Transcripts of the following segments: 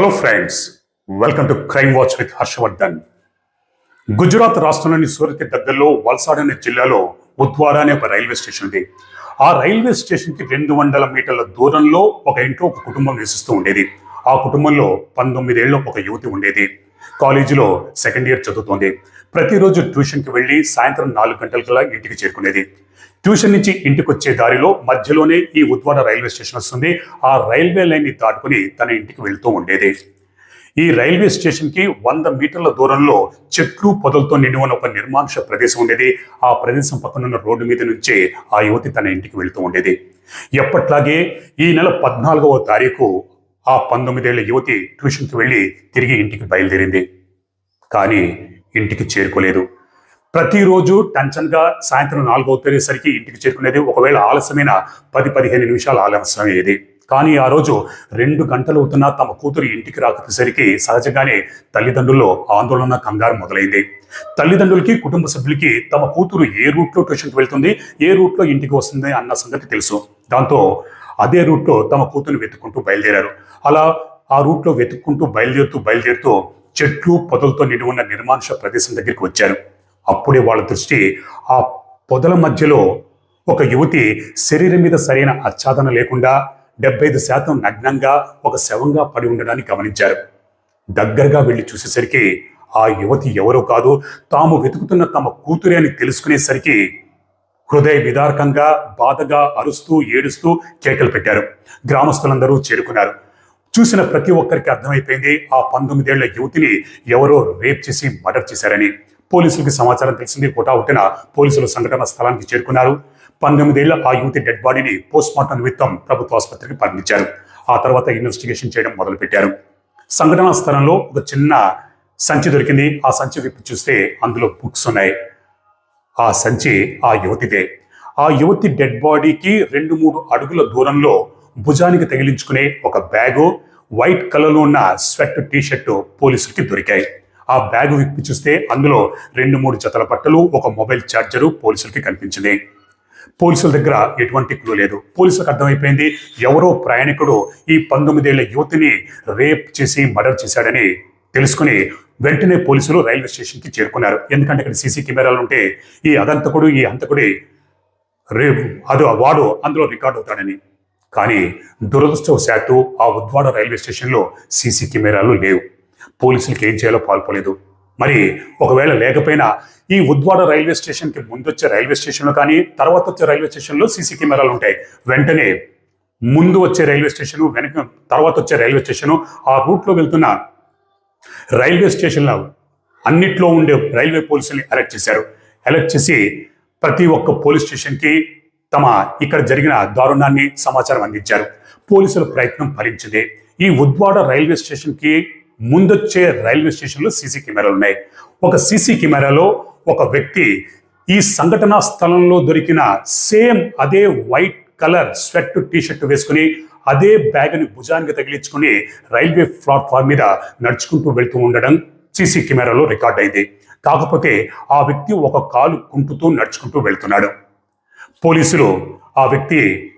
Hello friends welcome to crime watch with Harshavardhan Gujarat రాష్ట్రంలోని సూరత్ దగ్గరలో వల్సాడ్ అనే జిల్లాలో ఉద్వార అనే ఒక రైల్వే స్టేషన్ ఉంది. ఆ రైల్వే స్టేషన్కి రెండు వందల మీటర్ల దూరంలో ఒక ఇంట్లో ఒక కుటుంబం నివసిస్తూ ఉండేది. ఆ కుటుంబంలో పంతొమ్మిదేళ్ళు ఒక యువతి ఉండేది. కాలేజీలో సెకండ్ ఇయర్ చదువుతోంది. ప్రతిరోజు ట్యూషన్కి వెళ్ళి సాయంత్రం నాలుగు గంటలకల్లా ఇంటికి చేరుకునేది. ట్యూషన్ నుంచి ఇంటికి వచ్చే దారిలో మధ్యలోనే ఈ ఉద్వాడ రైల్వే స్టేషన్ వస్తుంది. ఆ రైల్వే లైన్ని దాటుకుని తన ఇంటికి వెళ్తూ ఉండేది. ఈ రైల్వే స్టేషన్కి వంద మీటర్ల దూరంలో చెట్లు పొదలతో నిండి ఉన్న ఒక నిర్మానుష ప్రదేశం ఉండేది. ఆ ప్రదేశం పక్కన ఉన్న రోడ్డు మీద నుంచే ఆ యువతి తన ఇంటికి వెళుతూ ఉండేది. ఎప్పట్లాగే ఈ నెల పద్నాలుగవ తారీఖు ఆ పంతొమ్మిదేళ్ళ యువతి ట్యూషన్కి వెళ్ళి తిరిగి ఇంటికి బయలుదేరింది. కానీ ఇంటికి చేరుకోలేదు. ప్రతిరోజు టెన్షన్గా సాయంత్రం నాలుగు అవుతునేసరికి ఇంటికి చేరుకునేది ఒకవేళ ఆలస్యమైన పది పదిహేను నిమిషాలు ఆలస్యమయ్యేది. కానీ ఆ రోజు రెండు గంటలు అవుతున్నా తమ కూతురు ఇంటికి రాకపోయేసరికి సహజంగానే తల్లిదండ్రుల్లో ఆందోళన కంగారు మొదలైంది. తల్లిదండ్రులకి కుటుంబ సభ్యులకి తమ కూతురు ఏ రూట్లో ట్యూషన్కి వెళ్తుంది ఏ రూట్లో ఇంటికి వస్తుంది అన్న సంగతి తెలుసు. దాంతో అదే రూట్లో తమ కూతురుని వెతుక్కుంటూ బయలుదేరారు. అలా ఆ రూట్లో వెతుక్కుంటూ బయలుదేరుతూ బయలుదేరుతూ చెట్లు పొదలతో నిండి ఉన్న నిర్మానుష ప్రదేశం దగ్గరికి వచ్చారు. అప్పుడే వాళ్ళ దృష్టి ఆ పొదల మధ్యలో ఒక యువతి శరీరం మీద సరైన ఆచ్ఛాదన లేకుండా డెబ్బై ఐదు శాతం నగ్నంగా ఒక శవంగా పడి ఉండడాన్ని గమనించారు. దగ్గరగా వెళ్ళి చూసేసరికి ఆ యువతి ఎవరో కాదు తాము వెతుకుతున్న తమ కూతురే అని తెలుసుకునేసరికి హృదయ విదారకంగా బాధగా అరుస్తూ ఏడుస్తూ కేకలు పెట్టారు. గ్రామస్తులందరూ చేరుకున్నారు. చూసిన ప్రతి ఒక్కరికి అర్థమైపోయింది ఆ పంతొమ్మిదేళ్ళ యువతిని ఎవరో రేప్ చేసి మర్డర్ చేశారని. పోలీసులకి సమాచారం తెలిసింది హుటాహుటిన పోలీసులు సంఘటన స్థలానికి చేరుకున్నారు. పంతొమ్మిదేళ్ళ ఆ యువతి డెడ్ బాడీని పోస్ట్ మార్టం నిమిత్తం ప్రభుత్వ ఆసుపత్రికి పంపించారు ఆ తర్వాత ఇన్వెస్టిగేషన్ చేయడం మొదలుపెట్టారు. సంఘటనా స్థలంలో ఒక చిన్న సంచి దొరికింది. ఆ సంచి విప్పి చూస్తే అందులో బుక్స్ ఉన్నాయి. ఆ సంచి ఆ యువతిదే. ఆ యువతి డెడ్ బాడీకి రెండు మూడు అడుగుల దూరంలో భుజానికి తగిలించుకునే ఒక బ్యాగు వైట్ కలర్లో ఉన్న స్వెట్ టీషర్టు పోలీసులకి దొరికాయి. ఆ బ్యాగు విప్పి చూస్తే అందులో రెండు మూడు జతల బట్టలు ఒక మొబైల్ ఛార్జరు పోలీసులకి కనిపించింది. పోలీసుల దగ్గర ఎటువంటి క్లూ లేదు. పోలీసులకు అర్థమైపోయింది ఎవరో ప్రయాణికుడు ఈ పంతొమ్మిదేళ్ళ యువతిని రేప్ చేసి మర్డర్ చేశాడని తెలుసుకుని వెంటనే పోలీసులు రైల్వే స్టేషన్కి చేరుకున్నారు. ఎందుకంటే ఇక్కడ సీసీ కెమెరాలు ఉంటే ఈ అదంతకుడు ఈ హంతకుడి రేపు అది వాడు అందులో రికార్డ్ అవుతాడని. కానీ దురదృష్టవశాత్తు ఆ ఉద్వాడ రైల్వే స్టేషన్లో సీసీ కెమెరాలు లేవు. పోలీసులకి ఏం చేయాలో పాల్పోలేదు. మరి ఒకవేళ లేకపోయినా ఈ ఉద్వాడ రైల్వే స్టేషన్కి ముందొచ్చే రైల్వే స్టేషన్లో కానీ తర్వాత వచ్చే రైల్వే స్టేషన్లో సీసీ కెమెరాలు ఉంటాయి. వెంటనే ముందు వచ్చే రైల్వే స్టేషను వెనక తర్వాత వచ్చే రైల్వే స్టేషను ఆ రూట్లో వెళ్తున్న రైల్వే స్టేషన్లో అన్నిట్లో ఉండే రైల్వే పోలీసుల్ని అరెస్ట్ చేశారు. అరెస్ట్ చేసి ప్రతి ఒక్క పోలీస్ స్టేషన్కి తమ ఇక్కడ జరిగిన దారుణాన్ని సమాచారం అందించారు. పోలీసుల ప్రయత్నం ఫలించింది. ఈ ఉద్వాడ రైల్వే స్టేషన్కి ముందొచ్చే రైల్వే స్టేషన్లో సీసీ కెమెరాలు ఉన్నాయి. ఒక సీసీ కెమెరాలో ఒక వ్యక్తి ఈ సంఘటనా స్థలంలో దొరికిన సేమ్ అదే white colour sweat T shirt వేసుకుని అదే బ్యాగ్ని భుజానికి తగిలించుకుని రైల్వే ప్లాట్ఫామ్ మీద నడుచుకుంటూ వెళ్తూ ఉండడం సీసీ కెమెరాలో రికార్డ్ అయింది. కాకపోతే ఆ వ్యక్తి ఒక కాలు కుంటుతూ నడుచుకుంటూ వెళ్తున్నాడు. పోలీసులు ఆ వ్యక్తి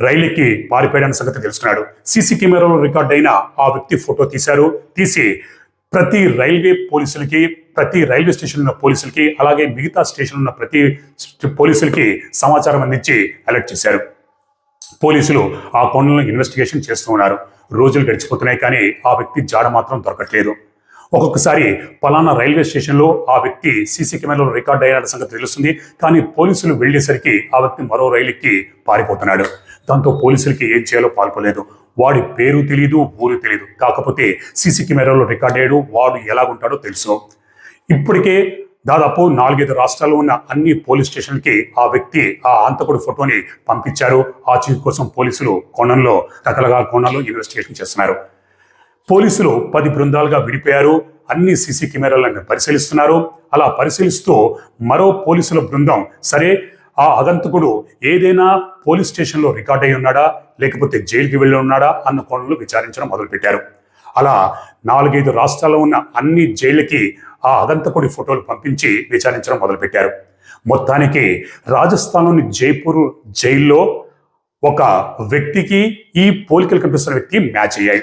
రైలుకి పారిపోయడం సంగతి తెలుసుకున్నాడు. సీసీ కెమెరాలో రికార్డ్ అయిన ఆ వ్యక్తి ఫోటో తీశారు. తీసి ప్రతి రైల్వే పోలీసులకి ప్రతి రైల్వే స్టేషన్ ఉన్న పోలీసులకి అలాగే మిగతా స్టేషన్ ఉన్న ప్రతి పోలీసులకి సమాచారం అందించి అలర్ట్ చేశారు. పోలీసులు ఆ పనులను ఇన్వెస్టిగేషన్ చేస్తూ ఉన్నారు. రోజులు గడిచిపోతున్నాయి కానీ ఆ వ్యక్తి జాడ మాత్రం దొరకట్లేదు. ఒక్కొక్కసారి పలానా రైల్వే స్టేషన్లో ఆ వ్యక్తి సీసీ కెమెరాలో రికార్డ్ అయిన సంగతి తెలుస్తుంది. కానీ పోలీసులు వెళ్ళేసరికి ఆ వ్యక్తి మరో రైలుకి పారిపోతున్నాడు. దాంతో పోలీసులకి ఏం చేయాలో పాల్పోలేదు వాడి పేరు తెలియదు ఊరు తెలియదు కాకపోతే సీసీ కెమెరాలో రికార్డ్ అయ్యాడు వాడు ఎలాగుంటాడో తెలుసు. ఇప్పటికే దాదాపు నాలుగైదు రాష్ట్రాల్లో ఉన్న అన్ని పోలీస్ స్టేషన్కి ఆ వ్యక్తి ఆ హంతకుడి ఫోటోని పంపించారు. ఆ చీఫ్ కోసం పోలీసులు కోణంలో రకరకాల కోణాల్లో ఇన్వెస్టిగేషన్ చేస్తున్నారు. పోలీసులు పది బృందాలుగా విడిపోయారు. అన్ని సీసీ కెమెరాలను పరిశీలిస్తున్నారు. అలా పరిశీలిస్తూ మరో పోలీసుల బృందం సరే ఆ అగంతకుడు ఏదైనా పోలీస్ స్టేషన్లో రికార్డ్ అయి ఉన్నాడా? లేకపోతే జైలుకి వెళ్ళి ఉన్నాడా? అన్న కోణంలో విచారించడం మొదలుపెట్టారు. అలా నాలుగైదు రాష్ట్రాల్లో ఉన్న అన్ని జైళ్ళకి ఆ ఆ అదంతకుడి ఫోటోలు పంపించి విచారించడం మొదలుపెట్టారు. మొత్తానికి రాజస్థాన్లోని జైపూర్ జైల్లో ఒక వ్యక్తికి ఈ పోలికలు కనిపిస్తున్న వ్యక్తి మ్యాచ్ అయ్యాయి.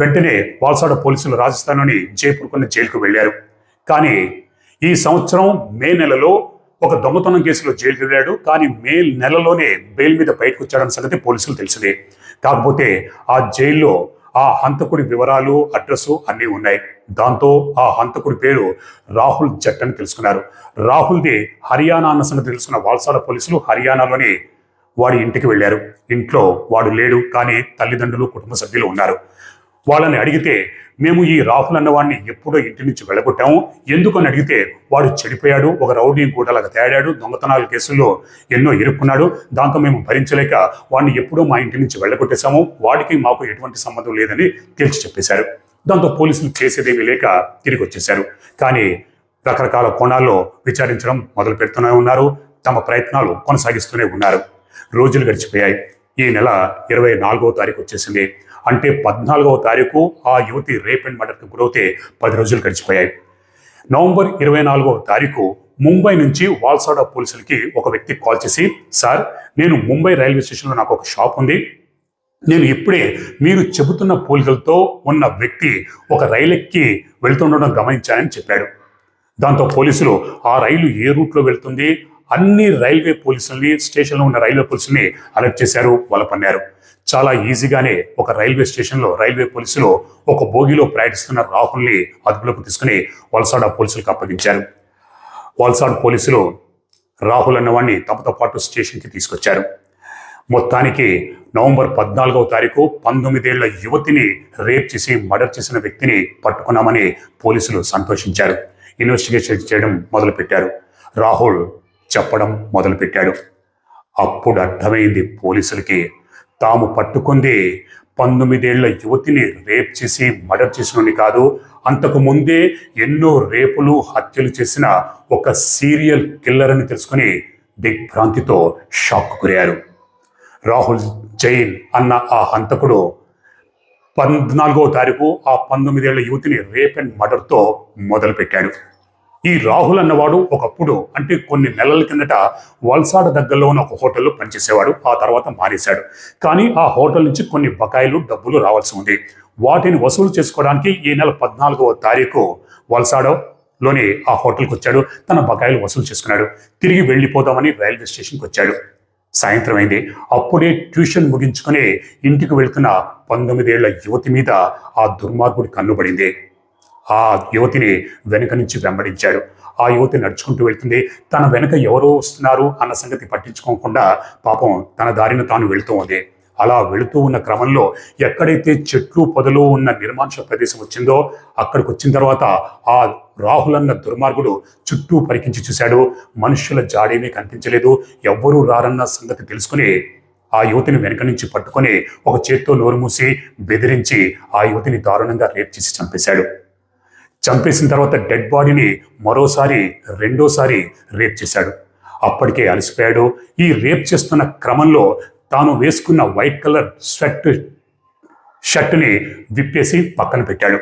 వెంటనే వాల్సాడ పోలీసులు రాజస్థాన్లోని జైపూర్కున్న జైలుకు వెళ్ళారు. కానీ ఈ సంవత్సరం మే నెలలో ఒక దొంగతనం కేసులో జైలుకి వెళ్ళాడు. కానీ మే నెలలోనే బెయిల్ మీద బయటకు వచ్చాడన్న సంగతి పోలీసులు తెలిసిందే. కాకపోతే ఆ జైల్లో ఆ హంతకుడి వివరాలు అడ్రస్సు అన్నీ ఉన్నాయి. దాంతో ఆ హంతకుడి పేరు రాహుల్ జట్ అని తెలుసుకున్నారు. రాహుల్ది హర్యానా అన్న సంగతి తెలుసుకున్న వాల్సాల పోలీసులు హర్యానాలోని వాడి ఇంటికి వెళ్ళారు. ఇంట్లో వాడు లేడు కానీ తల్లిదండ్రులు కుటుంబ సభ్యులు ఉన్నారు. వాళ్ళని అడిగితే మేము ఈ రాహుల్ అన్నవాడిని ఎప్పుడో ఇంటి నుంచి వెళ్ళగొట్టాము. ఎందుకని అడిగితే వాడు చెడిపోయాడు ఒక రౌడీ గూడలాగా తేడాడు దొంగతనాల కేసుల్లో ఎన్నో ఇరుక్కున్నాడు. దాంతో మేము భరించలేక వాడిని ఎప్పుడో మా ఇంటి నుంచి వెళ్ళగొట్టేశాము. వాడికి మాకు ఎటువంటి సంబంధం లేదని తేల్చి చెప్పేశారు. దాంతో పోలీసులు చేసేదేమీ లేక తిరిగి వచ్చేశారు. కానీ రకరకాల కోణాల్లో విచారించడం మొదలు పెడుతూనే ఉన్నారు. తమ ప్రయత్నాలు కొనసాగిస్తూనే ఉన్నారు. రోజులు గడిచిపోయాయి. ఈ నెల ఇరవై నాలుగో తారీఖు వచ్చేసింది. అంటే పద్నాలుగవ తారీఖు ఆ యువతి రేప్ అండ్ మర్డర్కి గురవుతే పది రోజులు గడిచిపోయాయి. నవంబర్ ఇరవై నాలుగవ తారీఖు ముంబై నుంచి వాల్సాడా పోలీసులకి ఒక వ్యక్తి కాల్ చేసి సార్ నేను ముంబై రైల్వే స్టేషన్లో నాకు ఒక షాప్ ఉంది. నేను ఇప్పుడే మీరు చెబుతున్న పోలికలతో ఉన్న వ్యక్తి ఒక రైలెక్కి వెళ్తుండడం గమనించానని చెప్పాడు. దాంతో పోలీసులు ఆ రైలు ఏ రూట్లో వెళ్తుంది? అన్ని రైల్వే పోలీసుల్ని స్టేషన్లో ఉన్న రైల్వే పోలీసుల్ని అలర్ట్ చేశారు వాళ్ళ పన్నారు చాలా ఈజీగానే ఒక రైల్వే స్టేషన్లో రైల్వే పోలీసులు ఒక బోగిలో ప్రయాణిస్తున్న రాహుల్ని అదుపులోకి తీసుకుని వలసాడ పోలీసులకు అప్పగించారు. వలసాడ్ పోలీసులు రాహుల్ అన్నవాడిని తమతో పాటు స్టేషన్కి తీసుకొచ్చారు. మొత్తానికి నవంబర్ పద్నాలుగవ తారీఖు పంతొమ్మిదేళ్ళ యువతిని రేప్ చేసి మర్డర్ చేసిన వ్యక్తిని పట్టుకున్నామని పోలీసులు సంతోషించారు. ఇన్వెస్టిగేషన్ చేయడం మొదలుపెట్టారు. రాహుల్ చెప్పడం మొదలుపెట్టాడు. అప్పుడు అర్థమైంది పోలీసులకి తాము పట్టుకుంది. పంతొమ్మిదేళ్ళ యువతిని రేప్ చేసి మర్డర్ చేసినని కాదు అంతకు ముందే ఎన్నో రేపులు హత్యలు చేసిన ఒక సీరియల్ కిల్లర్ అని తెలుసుకుని దిగ్భ్రాంతితో షాక్ గురయ్యారు. రాహుల్ జైన్ అన్న ఆ హంతకుడు పద్నాలుగో తారీఖు ఆ పంతొమ్మిదేళ్ళ యువతిని రేప్ అండ్ మర్డర్తో మొదలుపెట్టాడు. ఈ రాహుల్ అన్నవాడు ఒకప్పుడు అంటే కొన్ని నెలల కిందట వల్సాడ దగ్గరలో ఉన్న ఒక హోటల్లో పనిచేసేవాడు. ఆ తర్వాత మానేశాడు. కానీ ఆ హోటల్ నుంచి కొన్ని బకాయిలు డబ్బులు రావాల్సి ఉంది. వాటిని వసూలు చేసుకోవడానికి ఈ నెల పద్నాలుగవ తారీఖు వల్సాడలోని ఆ హోటల్కి వచ్చాడు. తన బకాయిలు వసూలు చేసుకున్నాడు. తిరిగి వెళ్ళిపోదామని రైల్వే స్టేషన్కి వచ్చాడు. సాయంత్రం అయింది. అప్పుడే ట్యూషన్ ముగించుకుని ఇంటికి వెళ్తున్న పంతొమ్మిదేళ్ళ యువతి మీద ఆ దుర్మార్గుడి కన్నుబడింది ఆ యువతిని వెనుక నుంచి వెంబడించాడు. ఆ యువతి నడుచుకుంటూ వెళ్తుంది. తన వెనుక ఎవరో వస్తున్నారు అన్న సంగతి పట్టించుకోకుండా పాపం తన దారిన తాను వెళుతూ ఉంది. అలా వెళుతూ ఉన్న క్రమంలో ఎక్కడైతే చెట్లు పొదలు ఉన్న నిర్మానుష ప్రదేశం వచ్చిందో అక్కడికి వచ్చిన తర్వాత ఆ రాహుల్ అన్న దుర్మార్గుడు చుట్టూ పరికించి చూశాడు. మనుషుల జాడేమీ కనిపించలేదు ఎవ్వరూ రారన్న సంగతి తెలుసుకుని ఆ యువతిని వెనక నుంచి పట్టుకొని ఒక చేత్తో నోరు మూసి బెదిరించి ఆ యువతిని దారుణంగా రేప్ చేసి చంపేశాడు. చంపేసిన తర్వాత డెడ్ బాడీని మరోసారి రెండోసారి రేప్ చేశాడు. అప్పటికే అలసిపోయాడు. ఈ రేప్ చేస్తున్న క్రమంలో తాను వేసుకున్న వైట్ కలర్ స్వెట్ షర్ట్ని విప్పేసి పక్కన పెట్టాడు.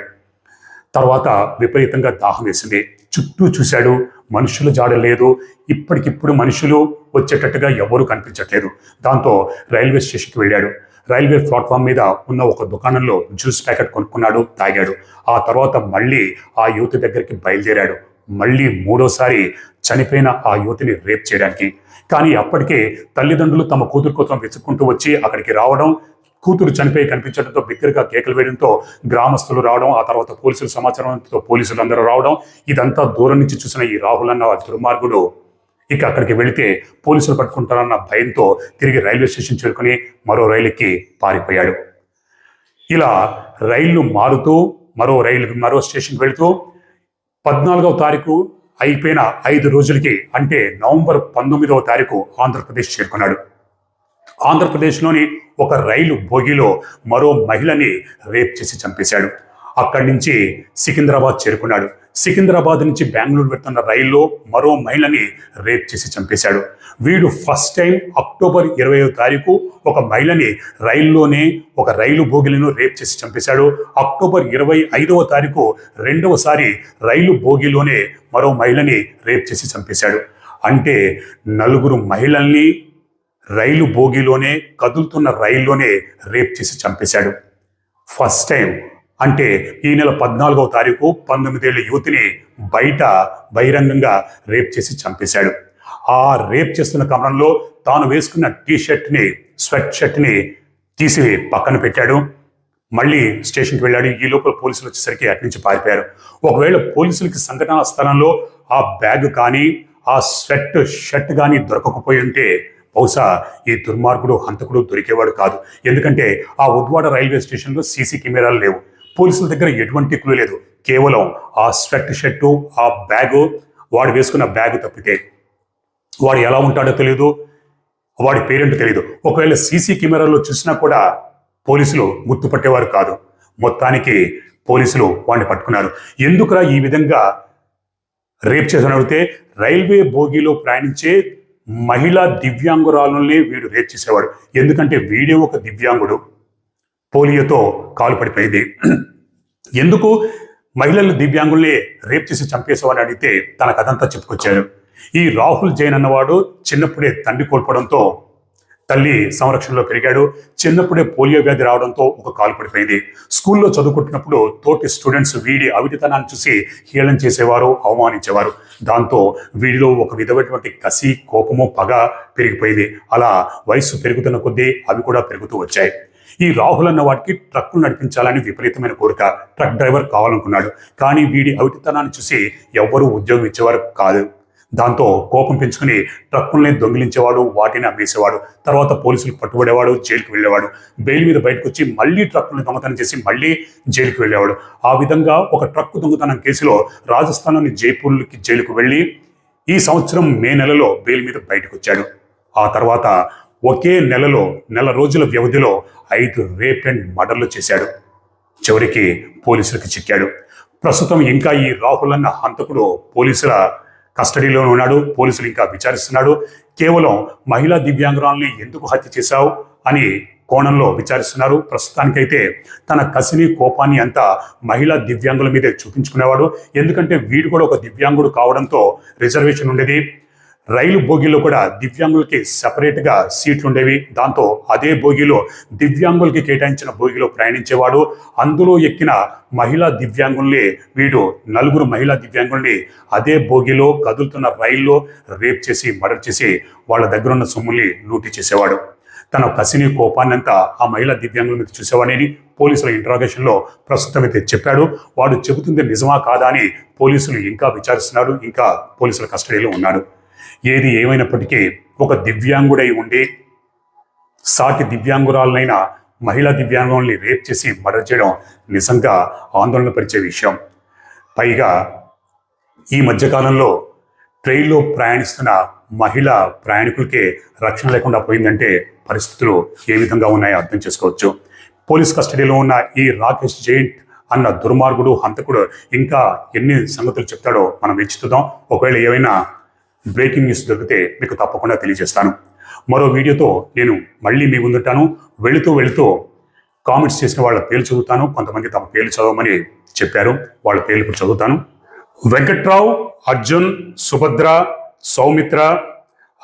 తర్వాత విపరీతంగా దాహం వేసింది. చుట్టూ చూశాడు. మనుషుల జాడ లేదు. ఇప్పటికిప్పుడు మనుషులు వచ్చేటట్టుగా ఎవరూ కనిపించట్లేదు. దాంతో రైల్వే స్టేషన్కి వెళ్ళాడు. రైల్వే ప్లాట్ఫామ్ మీద ఉన్న ఒక దుకాణంలో జ్యూస్ ప్యాకెట్ కొనుక్కున్నాడు తాగాడు. ఆ తర్వాత మళ్ళీ ఆ యువతి దగ్గరికి బయలుదేరాడు. మళ్ళీ మూడోసారి చనిపోయిన ఆ యువతిని రేప్ చేయడానికి. కానీ అప్పటికే తల్లిదండ్రులు తమ కూతురు కోసం వెతుక్కుంటూ వచ్చి అక్కడికి రావడం కూతురు చనిపోయి కనిపించడంతో బిగ్గరగా కేకలు వేయడంతో గ్రామస్తులు రావడం ఆ తర్వాత పోలీసుల సమాచారంతో పోలీసులు అందరూ రావడం ఇదంతా దూరం నుంచి చూసిన ఈ రాహుల్ అన్న దుర్మార్గుడు ఇక అక్కడికి వెళితే పోలీసులు పట్టుకుంటారన్న భయంతో తిరిగి రైల్వే స్టేషన్ చేరుకుని మరో రైలుకి పారిపోయాడు. ఇలా రైళ్ళు మారుతూ మరో రైలు మరో స్టేషన్కి వెళుతూ పద్నాలుగవ తారీఖు అయిపోయిన ఐదు రోజులకి అంటే నవంబర్ పంతొమ్మిదవ తారీఖు ఆంధ్రప్రదేశ్ చేరుకున్నాడు. ఆంధ్రప్రదేశ్లోని ఒక రైలు బోగిలో మరో మహిళని రేప్ చేసి చంపేశాడు. అక్కడి నుంచి సికింద్రాబాద్ చేరుకున్నాడు. సికింద్రాబాద్ నుంచి బెంగళూరు వెళ్తున్న రైల్లో మరో మహిళని రేప్ చేసి చంపేశాడు. వీడు ఫస్ట్ టైం అక్టోబర్ ఇరవై తారీఖు ఒక మహిళని రైల్లోనే ఒక రైలు బోగిలను రేప్ చేసి చంపేశాడు. అక్టోబర్ ఇరవై ఐదవ తారీఖు రెండవసారి రైలు బోగిలోనే మరో మహిళని రేప్ చేసి చంపేశాడు. అంటే నలుగురు మహిళల్ని రైలు బోగిలోనే కదులుతున్న రైల్లోనే రేప్ చేసి చంపేశాడు. ఫస్ట్ టైం అంటే ఈ నెల పద్నాలుగవ తారీఖు పంతొమ్మిదేళ్ళ యువతిని బయట బహిరంగంగా రేప్ చేసి చంపేశాడు. ఆ రేప్ చేస్తున్న క్రమంలో తాను వేసుకున్న టీ షర్ట్ని స్వెట్ షర్ట్ని తీసి పక్కన పెట్టాడు. మళ్ళీ స్టేషన్కి వెళ్ళాడు. ఈ లోపల పోలీసులు వచ్చేసరికి అటు నుంచి పారిపోయారు. ఒకవేళ పోలీసులకి సంఘటనా స్థలంలో ఆ బ్యాగ్ కానీ ఆ స్వెట్ షర్ట్ కానీ దొరకకపోయి ఉంటే బహుశా ఈ దుర్మార్గుడు హంతకుడు దొరికేవాడు కాదు. ఎందుకంటే ఆ ఉద్వాడ రైల్వే స్టేషన్లో సీసీ కెమెరాలు లేవు. పోలీసుల దగ్గర ఎటువంటి క్లూ లేదు. కేవలం ఆ స్వెట్ షర్టు ఆ బ్యాగు వాడు వేసుకున్న బ్యాగ్ తప్పితే. వాడు ఎలా ఉంటాడో తెలియదు వాడి పేరెంట్ తెలియదు ఒకవేళ సీసీ కెమెరాలో చూసినా కూడా పోలీసులు గుర్తుపట్టేవారు కాదు. మొత్తానికి పోలీసులు వాడిని పట్టుకున్నారు. ఎందుకురా ఈ విధంగా రేప్ చేసిన అడిగితే రైల్వే బోగీలో ప్రయాణించే మహిళా దివ్యాంగురాలని వీడు రేప్ చేసేవాడు. ఎందుకంటే వీడే ఒక దివ్యాంగుడు. పోలియోతో కాలు పడిపోయింది. ఎందుకు? మహిళలు దివ్యాంగుల్ని రేప్ చేసి చంపేసేవాడు అడిగితే తన కథంతా చెప్పుకొచ్చాడు. ఈ రాహుల్ జైన్ అన్నవాడు చిన్నప్పుడే తండ్రి కోల్పోవడంతో తల్లి సంరక్షణలో పెరిగాడు. చిన్నప్పుడే పోలియో వ్యాధి రావడంతో ఒక కాలు పడిపోయింది. స్కూల్లో చదువుకుంటున్నప్పుడు తోటి స్టూడెంట్స్ వీడి అవిటితనాన్ని చూసి హేళన చేసేవారు అవమానించేవారు. దాంతో వీడిలో ఒక విధమైనటువంటి కసి కోపము పగ పెరిగిపోయింది. అలా వయస్సు పెరుగుతున్న కొద్దీ అవి కూడా పెరుగుతూ వచ్చాయి. ఈ రాహుల్ అన్న వాటికి ట్రక్కులు నడిపించాలని విపరీతమైన కోరిక. ట్రక్ డ్రైవర్ కావాలనుకున్నాడు. కానీ వీడి అవిటితనాన్ని చూసి ఎవ్వరూ ఉద్యోగం ఇచ్చేవారు కాదు. దాంతో కోపం పెంచుకుని ట్రక్కుల్ని దొంగిలించేవాడు వాటిని అమ్మేసేవాడు తర్వాత పోలీసులు పట్టుబడేవాడు జైలుకి వెళ్ళేవాడు. బెయిల్ మీద బయటకు వచ్చి మళ్ళీ ట్రక్కుల్ని దొంగతనం చేసి మళ్ళీ జైలుకి వెళ్ళేవాడు. ఆ విధంగా ఒక ట్రక్కు దొంగతనం కేసులో రాజస్థాన్లోని జైపూర్కి జైలుకు వెళ్ళి ఈ సంవత్సరం మే నెలలో బెయిల్ మీద బయటకు వచ్చాడు ఆ తర్వాత ఒకే నెలలో నెల రోజుల వ్యవధిలో ఐదు రేప్ అండ్ మర్డర్లు చేశాడు. చివరికి పోలీసులకు చిక్కాడు. ప్రస్తుతం ఇంకా ఈ రాహుల్ అన్న హంతకుడు పోలీసుల కస్టడీలో ఉన్నాడు. పోలీసులు ఇంకా విచారిస్తున్నాడు. కేవలం మహిళా దివ్యాంగురాల్ని ఎందుకు హత్య చేశావు అని కోణంలో విచారిస్తున్నారు. ప్రస్తుతానికైతే తన కసిని కోపాన్ని అంతా మహిళా దివ్యాంగుల మీదే చూపించుకునేవాడు. ఎందుకంటే వీడు కూడా ఒక దివ్యాంగుడు కావడంతో రిజర్వేషన్ ఉండేది. రైలు బోగీలో కూడా దివ్యాంగులకి సపరేట్గా సీట్లు ఉండేవి దాంతో అదే బోగీలో దివ్యాంగులకి కేటాయించిన బోగీలో ప్రయాణించేవాడు. అందులో ఎక్కిన మహిళా దివ్యాంగుల్ని వీడు నలుగురు మహిళా దివ్యాంగుల్ని అదే బోగీలో కదులుతున్న రైల్లో రేప్ చేసి మర్డర్ చేసి వాళ్ళ దగ్గర ఉన్న సొమ్ముల్ని లూటీ చేసేవాడు. తన కసిని కోపాన్నంతా ఆ మహిళా దివ్యాంగుల మీద చూసేవాడని పోలీసుల ఇంట్రాగేషన్లో ప్రస్తుతం అయితే చెప్పాడు. వాడు చెబుతుంది నిజమా కాదా అని పోలీసులు ఇంకా విచారిస్తున్నాడు ఇంకా పోలీసుల కస్టడీలో ఉన్నాడు. ఏది ఏమైనప్పటికీ ఒక దివ్యాంగుడై ఉండి సాటి దివ్యాంగురాలనైన మహిళా దివ్యాంగుల్ని రేప్ చేసి మర్డర్ చేయడం నిజంగా ఆందోళన పరిచే విషయం. పైగా ఈ మధ్యకాలంలో ట్రైన్లో ప్రయాణిస్తున్న మహిళా ప్రయాణికులకే రక్షణ లేకుండా పోయిందంటే పరిస్థితులు ఏ విధంగా ఉన్నాయో అర్థం చేసుకోవచ్చు. పోలీస్ కస్టడీలో ఉన్న ఈ రాకేష్ జైంట్ అన్న దుర్మార్గుడు హంతకుడు ఇంకా ఎన్ని సంగతులు చెప్తాడో మనం వెచ్చుతుందాం ఒకవేళ ఏమైనా బ్రేకింగ్ న్యూస్ దొరికితే మీకు తప్పకుండా తెలియజేస్తాను. మరో వీడియోతో నేను మళ్ళీ మీ ముందుంటాను. వెళుతూ వెళుతూ కామెంట్స్ చేసిన వాళ్ళ పేర్లు చదువుతాను. కొంతమంది తమ పేర్లు చదవమని చెప్పారు. వాళ్ళ పేర్లు కూడా చదువుతాను. వెంకట్రావు అర్జున్ సుభద్ర సౌమిత్ర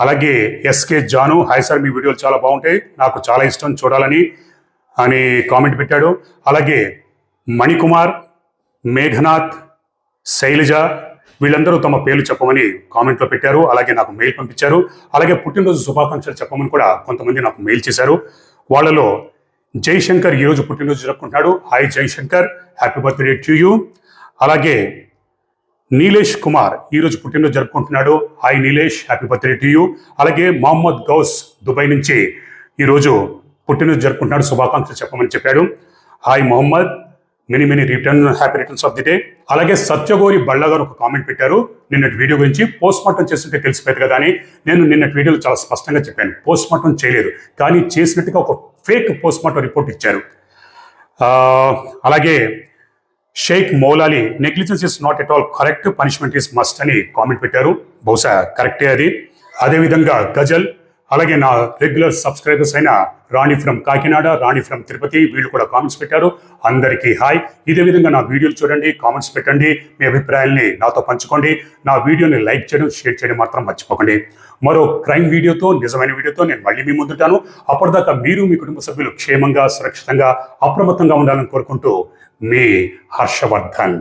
అలాగే ఎస్కే జాను. హాయ్ సార్ మీ వీడియోలు చాలా బాగుంటాయి. నాకు చాలా ఇష్టం చూడాలని అని కామెంట్ పెట్టాడు. అలాగే మణికుమార్ మేఘనాథ్ శైలజ వీళ్ళందరూ తమ పేర్లు చెప్పమని కామెంట్లో పెట్టారు అలాగే నాకు మెయిల్ పంపించారు అలాగే పుట్టినరోజు శుభాకాంక్షలు చెప్పమని కూడా కొంతమంది నాకు మెయిల్ చేశారు. వాళ్ళలో జైశంకర్ ఈరోజు పుట్టినరోజు జరుపుకుంటున్నాడు. Hi Jaishankar happy birthday to you అలాగే నీలేష్ కుమార్ ఈరోజు పుట్టినరోజు జరుపుకుంటున్నాడు. Hi Nilesh happy birthday to you అలాగే మహమ్మద్ గౌస్ దుబాయ్ నుంచి ఈరోజు పుట్టినరోజు జరుపుకుంటున్నాడు. శుభాకాంక్షలు చెప్పమని చెప్పాడు. Hi Mohammed. Many many return happy returns of the day అలాగే సత్యగోరి బళ్ళ గారు ఒక కామెంట్ పెట్టారు. నిన్నటి వీడియో గురించి పోస్ట్ మార్టం చేస్తుంటే తెలిసిపోయేది కదా అని. నేను నిన్నటి వీడియోలో చాలా స్పష్టంగా చెప్పాను. పోస్ట్ మార్టం చేయలేదు. కానీ చేసినట్టుగా ఒక ఫేక్ పోస్ట్ మార్టం రిపోర్ట్ ఇచ్చారు అలాగే Shaik Moulali negligence is not at all correct punishment is must అని కామెంట్ పెట్టారు. బహుశా కరెక్టే అది. అదేవిధంగా గజల్ అలాగే నా రెగ్యులర్ సబ్స్క్రైబర్స్ అయిన రాణి ఫ్రమ్ కాకినాడ రాణి ఫ్రమ్ తిరుపతి వీళ్ళు కూడా కామెంట్స్ పెట్టారు. అందరికీ హాయ్. ఇదే విధంగా నా వీడియోలు చూడండి కామెంట్స్ పెట్టండి మీ అభిప్రాయాల్ని నాతో పంచుకోండి. నా వీడియోని లైక్ చేయడం షేర్ చేయడం మాత్రం మర్చిపోకండి. మరో క్రైమ్ వీడియోతో నిజమైన వీడియోతో నేను మళ్ళీ మీ ముందుంటాను అప్పటిదాకా మీరు మీ కుటుంబ సభ్యులు క్షేమంగా సురక్షితంగా అప్రమత్తంగా ఉండాలని కోరుకుంటూ మీ హర్షవర్ధన్.